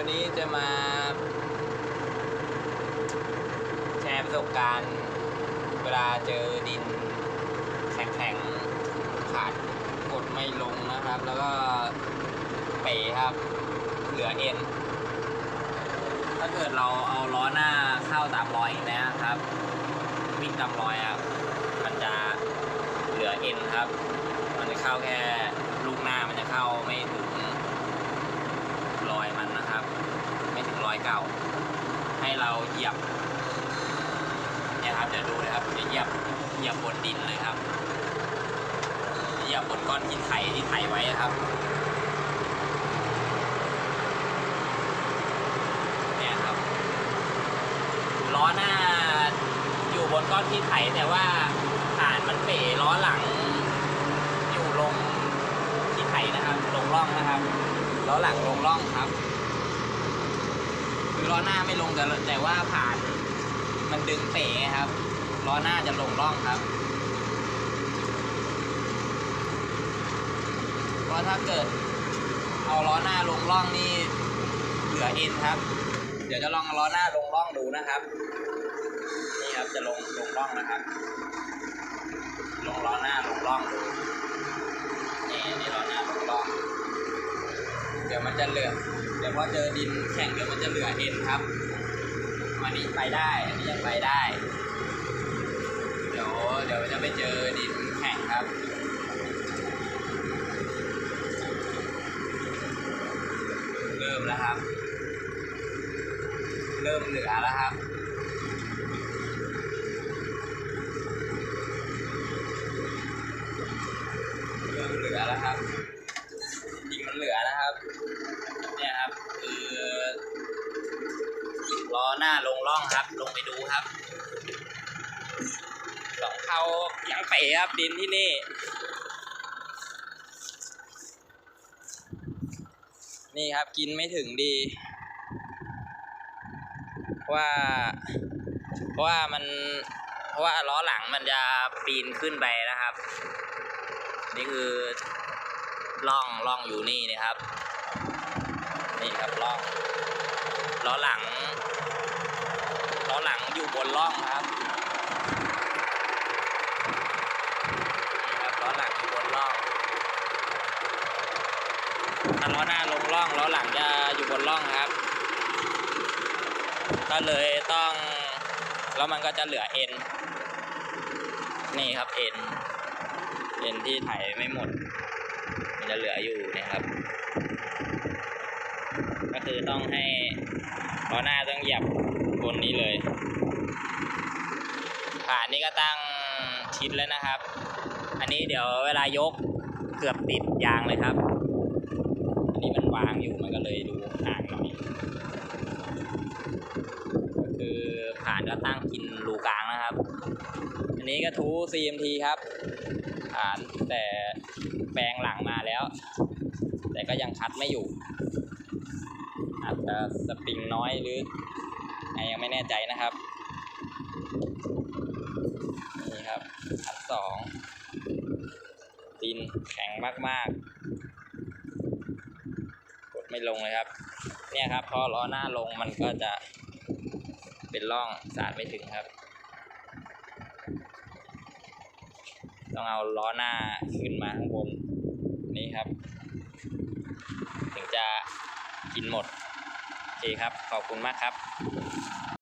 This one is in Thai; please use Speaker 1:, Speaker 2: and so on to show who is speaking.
Speaker 1: วันนี้จะมาแชร์ประสบการณ์เวลาเจอดินแข็งๆขาดกดไม่ลงนะครับ แล้วก็เป๋ครับ เหลือเอ็น ถ้าเกิดเราเอาล้อหน้าเข้าตามรอยอย่างนี้นะครับ วิ่งตามรอยอะมันจะเหลือเอ็นครับ มันจะเข้าแค่ลูกหน้ามันจะเข้าไม่ถึงรอยมันนะครับ ไม่ถึงรอย เก่า ให้เราเหยียบเนี่ยครับเดี๋ยวดูนะครับจะเหยียบเหยียบบนดินเลยครับเหยียบบนก้อนหินไถที่ไถไว้ครับเนี่ยครับล้อหน้าอยู่บนก้อนที่ไถแต่ว่าฐานมันเป๋ล้อหลัง อยู่ลงที่ไถนะครับ ลงร่องนะครับล้อหลังลงร่องครับ คือล้อหน้าไม่ลงแต่แต่ว่าผ่าน มันดึงเป๋ครับล้อหน้าจะลงร่องครับเพราะถ้าเกิดเอาล้อหน้าลงร่องนี่เหลือเอ็นครับ เดี๋ยวจะลองล้อหน้าลงร่องดูนะครับ นี่ครับจะลงลงร่องนะครับ ลงล้อหน้าลงร่องดู ดี๋ยวมันจะเหลือเดี๋ยวพอเจอดินแข็งเดี๋ยวมันจะเหลือเอ็นครับอันนี้ไปได้อันนี้ยังไปได้ เดี๋ยวเดี๋ยวจะไปเจอดินแข็งครับเริ่มแล้วครับ เริ่มเหลือแล้วครับเริ่มเหลือแล้วครับ ล้อหน้าลงร่องครับ ลงไปดูครับสองเขายังเป๋ครับดินที่นี่ นี่ครับกินไม่ถึงดี ว่าเพราะว่ามันเพราะว่าล้อหลังมันจะปีนขึ้นไปนะครับ นี่คือล่องล่องอยู่นี่นะครับ นี่ครับล่อง ล้อหลังล้อหลังอยู่บนล่องครับนี่ครับล้อหลังอยู่บนล่องถ้าล้อหน้าลงล่องล้อหลังจะอยู่บนล่องครับ ก็เลยต้องแล้วมันก็จะเหลือเอ็นนี่ครับเอ็นเอ็นที่ไถไม่หมด มันจะเหลืออยู่นะครับ คือต้องให้ล้อหน้าต้องเหยียบบนนี้เลยผ่านนี้ก็ตั้งชิดแล้วนะครับ อันนี้เดี๋ยวเวลายกเกือบติดยางเลยครับ อันนี้มันวางอยู่มันก็เลยดูห่างหน่อยก็คือผ่านก็ตั้งกินรูกลางนะครับ อันนี้ก็ทู CMT ครับผ่านแต่แปลงหลังมาแล้ว แต่ก็ยังคัดไม่อยู่ อาจจะสปริงน้อยหรือไงยังไม่แน่ใจนะครับ นี่ครับคัดสองดินแข็งมากๆ กดไม่ลงเลยครับ เนี่ยครับพอล้อหน้าลงมันก็จะเป็นร่องสาดไม่ถึงครับ ต้องเอาล้อหน้าขึ้นมาข้างบน นี่ครับ ถึงจะกินหมด ครับ ขอบคุณมากครับ